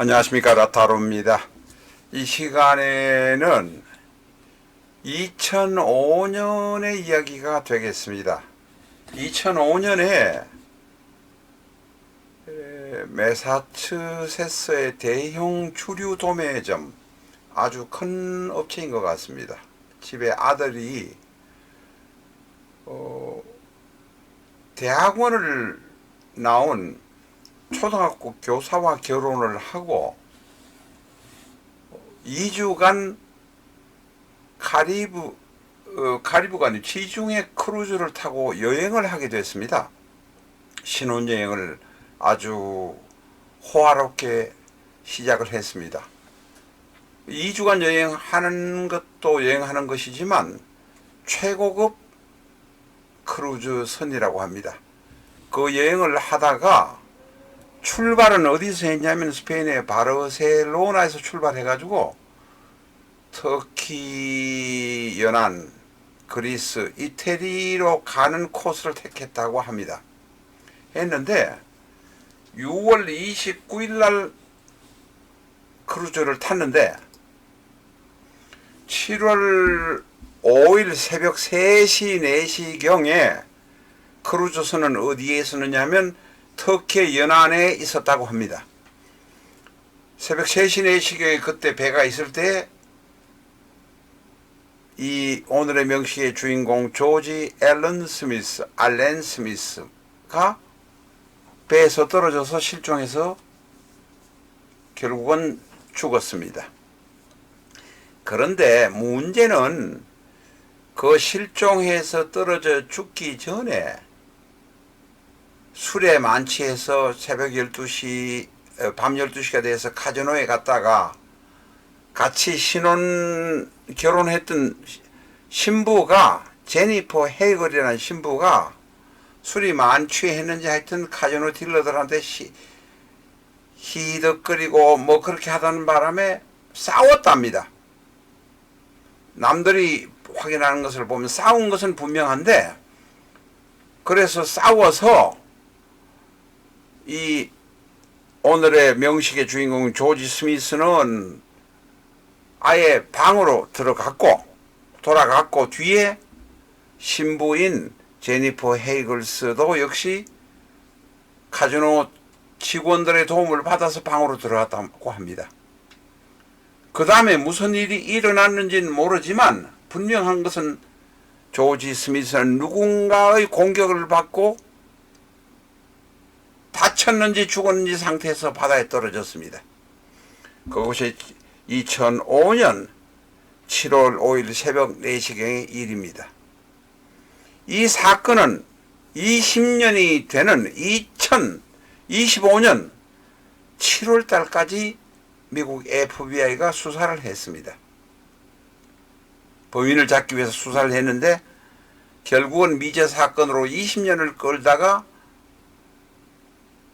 안녕하십니까 라타로입니다. 이 시간에는 2005년의 이야기가 되겠습니다. 2005년에 메사추세츠의 대형 주류 도매점 아주 큰 업체인 것 같습니다. 집에 아들이 어, 대학원을 나온 초등학교 교사와 결혼을 하고 2주간 카리브 어, 카리브가 아닌 지중해 크루즈를 타고 여행을 하게 됐습니다. 신혼여행을 아주 호화롭게 시작을 했습니다. 2주간 여행하는 것도 여행하는 것이지만 최고급 크루즈 선이라고 합니다. 그 여행을 하다가 출발은 어디서 했냐면 스페인의 바르셀로나에서 출발해가지고 터키 연안, 그리스, 이태리로 가는 코스를 택했다고 합니다. 했는데 6월 29일 날 크루즈를 탔는데 7월 5일 새벽 3시, 4시경에 크루즈선은 어디에 있었느냐면 터키 연안에 있었다고 합니다. 새벽 3시, 4시경에 그때 배가 있을 때 이 오늘의 명식의 주인공 조지 앨런 스미스, 알렌 스미스가 배에서 떨어져서 실종해서 결국은 죽었습니다. 그런데 문제는 그 실종해서 떨어져 죽기 전에 술에 만취해서 새벽 12시, 어, 밤 12시가 돼서 카지노에 갔다가 같이 신혼 결혼했던 신부가 제니퍼 헤이걸이라는 신부가 술이 만취했는지 하여튼 카지노 딜러들한테 시, 히덕거리고 뭐 그렇게 하다는 바람에 싸웠답니다. 남들이 확인하는 것을 보면 싸운 것은 분명한데 그래서 싸워서 이 오늘의 명식의 주인공 조지 스미스는 아예 방으로 들어갔고 돌아갔고 뒤에 신부인 제니퍼 헤이글스도 역시 카지노 직원들의 도움을 받아서 방으로 들어갔다고 합니다. 그 다음에 무슨 일이 일어났는지는 모르지만 분명한 것은 조지 스미스는 누군가의 공격을 받고 다쳤는지 죽었는지 상태에서 바다에 떨어졌습니다. 그것이 2005년 7월 5일 새벽 4시경의 일입니다. 이 사건은 20년이 되는 2025년 7월 달까지 미국 FBI가 수사를 했습니다. 범인을 잡기 위해서 수사를 했는데 결국은 미제 사건으로 20년을 끌다가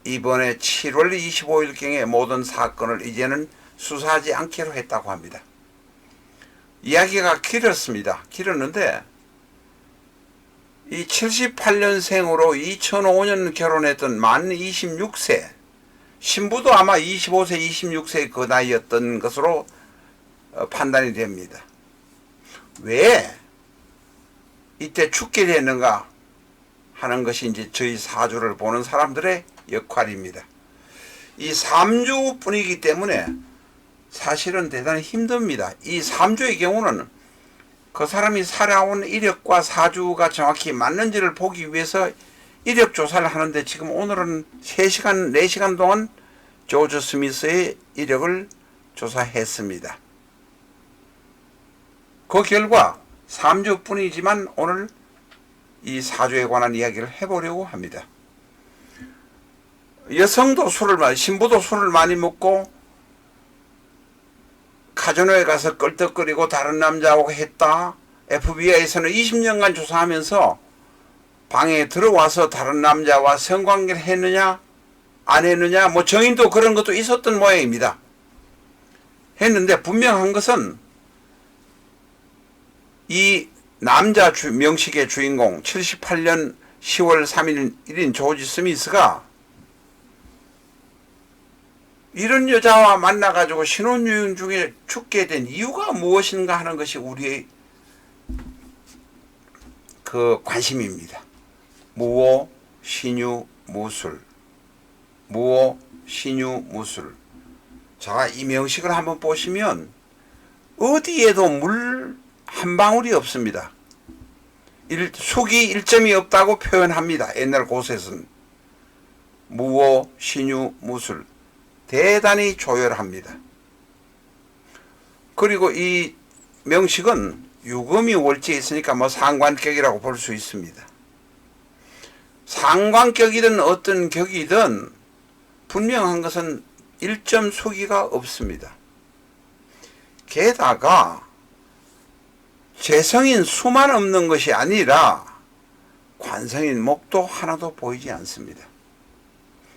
이번에 7월 25일경에 모든 사건을 이제는 수사하지 않기로 했다고 합니다. 이야기가 길었습니다. 길었는데 이 78년생으로 2005년 결혼했던 만 26세 신부도 아마 25세, 26세 그 나이였던 것으로 어, 판단이 됩니다. 왜 이때 죽게 됐는가 하는 것이 이제 저희 사주를 보는 사람들의 역할입니다. 이 3주 뿐이기 때문에 사실은 대단히 힘듭니다. 이 3주의 경우는 그 사람이 살아온 이력과 사주가 정확히 맞는지를 보기 위해서 이력 조사를 하는데 지금 오늘은 3시간, 4시간 동안 조지 스미스의 이력을 조사했습니다. 그 결과 3주뿐이지만 오늘 이 사주에 관한 이야기를 해보려고 합니다. 여성도 술을 많이, 신부도 술을 많이 먹고 카지노에 가서 껄떡거리고 다른 남자하고 했다. FBI에서는 20년간 조사하면서 방에 들어와서 다른 남자와 성관계를 했느냐 안 했느냐 뭐 정인도 그런 것도 있었던 모양입니다. 했는데 분명한 것은 이 남자 주, 명식의 주인공 78년 10월 3일인 조지 스미스가 이런 여자와 만나가지고 신혼여행 중에 죽게 된 이유가 무엇인가 하는 것이 우리의 그 관심입니다. 무오, 신유, 무술. 무오, 신유, 무술. 자, 이 명식을 한번 보시면 어디에도 물 한 방울이 없습니다. 일, 숙이 일점이 없다고 표현합니다. 옛날 곳에서는. 무오, 신유, 무술. 대단히 조열합니다. 그리고 이 명식은 유금이 월지에 있으니까 뭐 상관격이라고 볼 수 있습니다. 상관격이든 어떤 격이든 분명한 것은 일점 수기가 없습니다. 게다가 재성인 수만 없는 것이 아니라 관성인 목도 하나도 보이지 않습니다.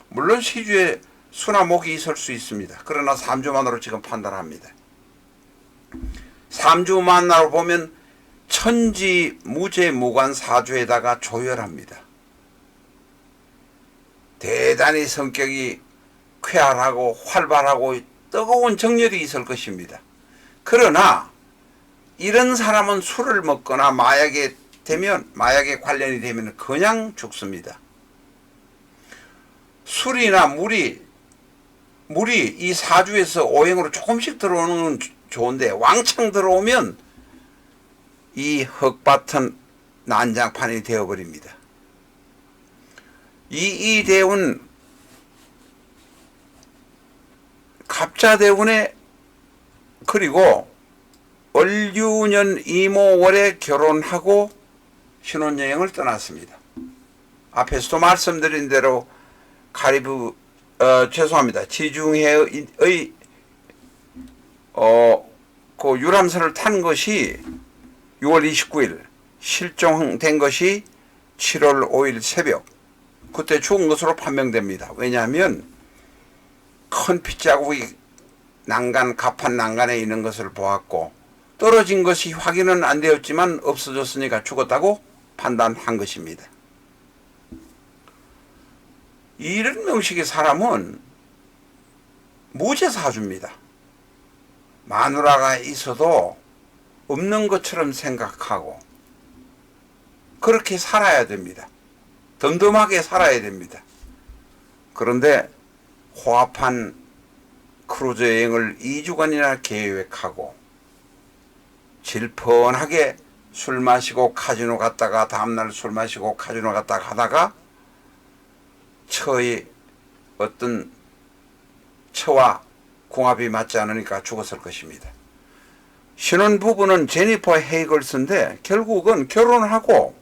물론 시주에 수나 목이 있을 수 있습니다. 그러나 삼주만으로 지금 판단합니다. 삼주만으로 보면 천지 무제 무관 사주에다가 조열합니다. 대단히 성격이 쾌활하고 활발하고 뜨거운 정열이 있을 것입니다. 그러나 이런 사람은 술을 먹거나 마약에 되면 마약에 관련이 되면 그냥 죽습니다. 술이나 물이 물이 이 사주에서 오행으로 조금씩 들어오는 건 좋은데 왕창 들어오면 이 흙밭은 난장판이 되어버립니다. 이 이대운 갑자대운에 그리고 을유년 이모월에 결혼하고 신혼여행을 떠났습니다. 앞에서도 말씀드린 대로 카리브 어, 죄송합니다. 지중해의 어, 그 유람선을 탄 것이 6월 29일 실종된 것이 7월 5일 새벽 그때 죽은 것으로 판명됩니다. 왜냐하면 큰 핏자국이 난간 가판 난간에 있는 것을 보았고 떨어진 것이 확인은 안 되었지만 없어졌으니까 죽었다고 판단한 것입니다. 이런 명식의 사람은 무죄사주입니다. 마누라가 있어도 없는 것처럼 생각하고 그렇게 살아야 됩니다. 덤덤하게 살아야 됩니다. 그런데 호합한 크루즈 여행을 2주간이나 계획하고 질펀하게 술 마시고 카지노 갔다가 다음날 술 마시고 카지노 갔다가 하다가 처의 어떤 처와 궁합이 맞지 않으니까 죽었을 것입니다. 신혼 부부는 제니퍼 헤이글스인데 결국은 결혼하고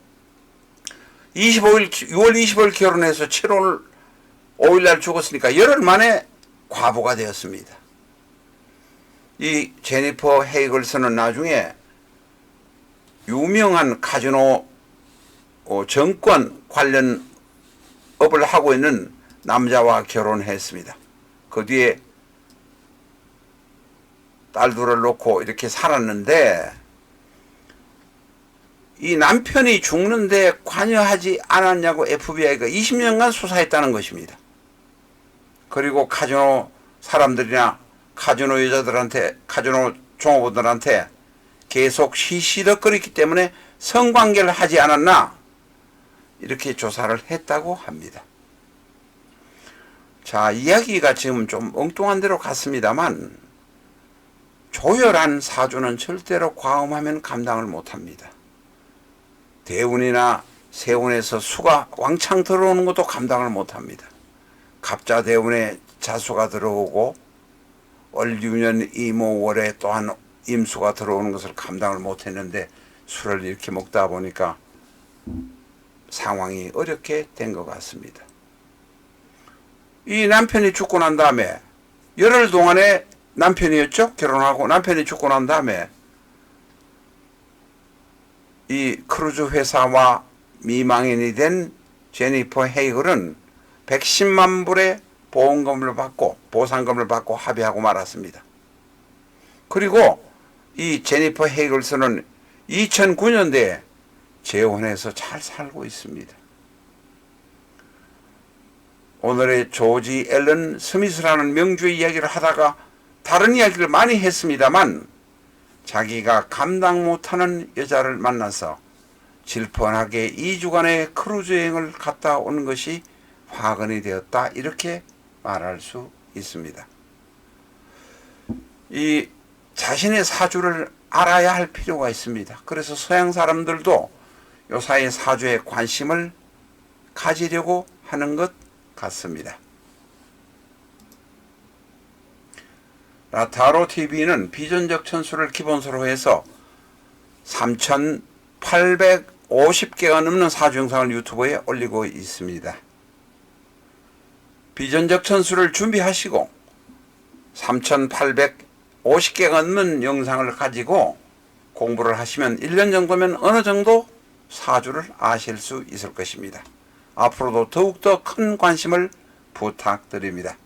25일 6월 25일 결혼해서 7월 5일 날 죽었으니까 열흘 만에 과부가 되었습니다. 이 제니퍼 헤이글스는 나중에 유명한 카지노 어, 정권 관련 업을 하고 있는 남자와 결혼했습니다. 그 뒤에 딸 둘을 놓고 이렇게 살았는데 이 남편이 죽는데 관여하지 않았냐고 FBI가 20년간 수사했다는 것입니다. 그리고 카지노 사람들이나 카지노 여자들한테 카지노 종업원들한테 계속 시시덕거렸기 때문에 성관계를 하지 않았나 이렇게 조사를 했다고 합니다. 자, 이야기가 지금 좀 엉뚱한 대로 갔습니다만 조열한 사주는 절대로 과음하면 감당을 못합니다. 대운이나 세운에서 수가 왕창 들어오는 것도 감당을 못합니다. 갑자 대운에 자수가 들어오고 월유년 이모월에 또한 임수가 들어오는 것을 감당을 못했는데 술을 이렇게 먹다 보니까 상황이 어렵게 된 것 같습니다. 이 남편이 죽고 난 다음에 열흘 동안에 남편이었죠? 결혼하고 남편이 죽고 난 다음에 이 크루즈 회사와 미망인이 된 제니퍼 헤이글은 110만 불의 보험금을 받고 보상금을 받고 합의하고 말았습니다. 그리고 이 제니퍼 헤이글스는 2009년대에 재혼해서 잘 살고 있습니다. 오늘의 조지 앨런 스미스라는 명주의 이야기를 하다가 다른 이야기를 많이 했습니다만 자기가 감당 못하는 여자를 만나서 질펀하게 2주간의 크루즈 여행을 갔다 오는 것이 화근이 되었다 이렇게 말할 수 있습니다. 이 자신의 사주를 알아야 할 필요가 있습니다. 그래서 서양 사람들도 요사이 사주에 관심을 가지려고 하는 것 같습니다. 라타로 TV는 비전적 천수를 기본소로 해서 3,850개가 넘는 사주 영상을 유튜브에 올리고 있습니다. 비전적 천수를 준비하시고 3,850개가 넘는 영상을 가지고 공부를 하시면 1년 정도면 어느 정도 사주를 아실 수 있을 것입니다. 앞으로도 더욱더 큰 관심을 부탁드립니다.